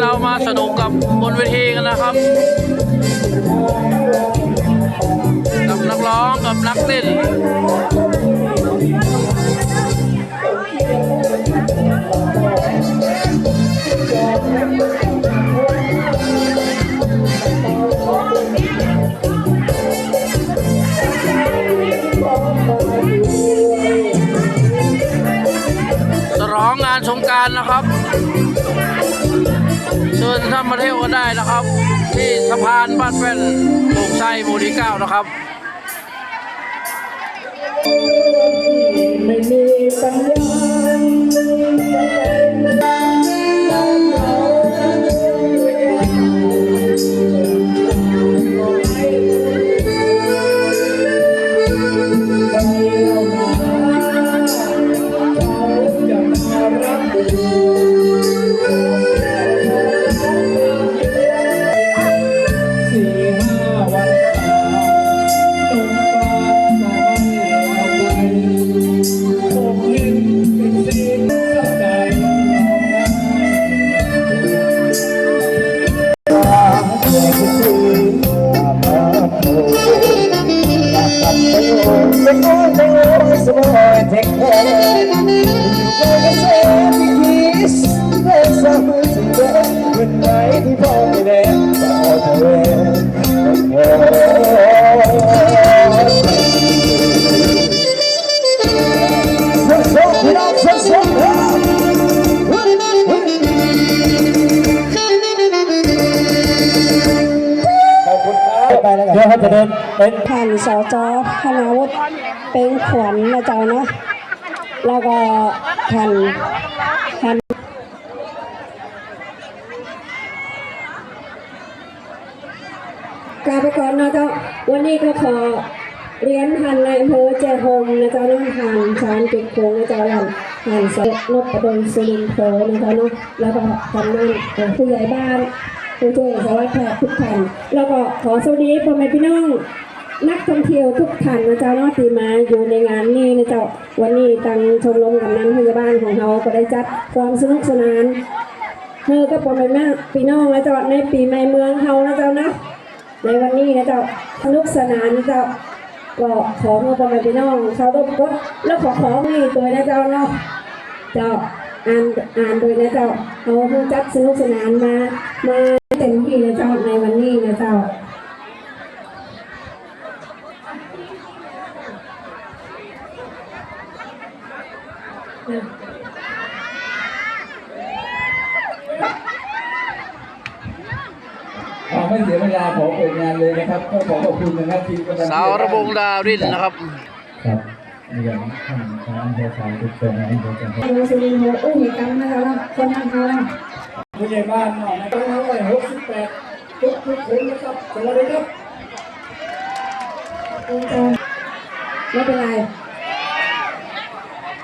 เรามาสนุกกับบนเวทีกันนะครับกับนักร้องกับนักเต้นฉลองงานสงการนะครับ ท่านมาเที่ยวกันได้นะครับ ที่สะพานบ้านแป้นโป่งชัยหมู่ที่เก้านะครับไม่มีสัญญา หนที่พ่อไม่ได้ต่อเธอโอ้สดๆพี่น้องสดๆครับขอบคุณครับไปแล้วกันเดี๋ยวเขาจะเดินเป็นผ่านสจคณาวุฒิ เป็นขวัญนะเจ้าเนาะแล้วก็ผ่านผ่านกลาไปก่อนนะเจ้าวันนี้ก็ขอเรียนผ่านนายอำเจโฮมนะเจ้าน้องผ่านสารปิดโค้งนะเจ้าหลังผ่านเสด็จนพดลสุรินโพนะเจ้าเนาะแล้วก็กำนันเอ่อผู้ใหญ่บ้านผู้ช่วยสารวัตรแพทย์ทุกท่านแล้วก็ขอสวัสดีพ่อแม่พี่น้อง นักท่องเที่ยวทุกท่านนะเจ้าเนาะที่มาอยู่ในงานนี้นะเจ้าวันนี้ทางชมรมกำนันพยาบาลของเราก็ได้จัดความสนุกสนานเธอก็พ่อแม่แม่พี่น้องนะเจ้าในปีใหม่เมืองเขานะเจ้านะในวันนี้นะเจ้าสนุกสนานนะเจ้าก็ขอให้พ่อแม่พี่น้องเขาต้องกดแล้วขอขอนี่ตัวนะเจ้าเนาะเจ้าอ่านอ่านโดยนะเจ้าเขาจัดสนุกสนานมามาเต็มที่นะเจ้าในวันนี้นะเจ้า ขอไม่เสียเวลาขอเปิดงานเลยนะครับก็ขอขอบคุณนะครับทีมกำลังสาวระบงดาวรินนะครับครับเรียนท่านทางอำเภอสายทุกคนนะอำเภอจังหวัดดูสิริโมอุ้ยกันนะคะว่าคนทางเขาแล้วผู้ใหญ่บ้านหน่อยนะครับร้อยหกสิบแปดทุกทุกคนนะครับสวัสดีครับไม่เป็นไร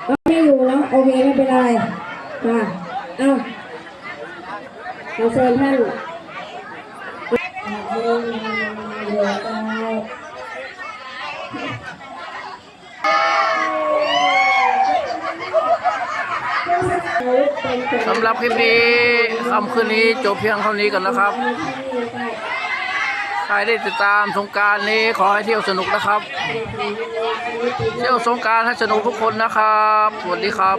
ก็ไม่อยู่แล้วโอเค ไม่เป็นไรมาเอาเอาเชิญท่านสำหรับคลิปนี้คำคืนนี้จบเพียงเท่านี้กันนะครับ ครได้ติดตามสงการนี้ขอให้เที่ยวสนุกนะครับ เที่ยวสงการให้สนุกทุกคนนะครับ สวัสดีครับ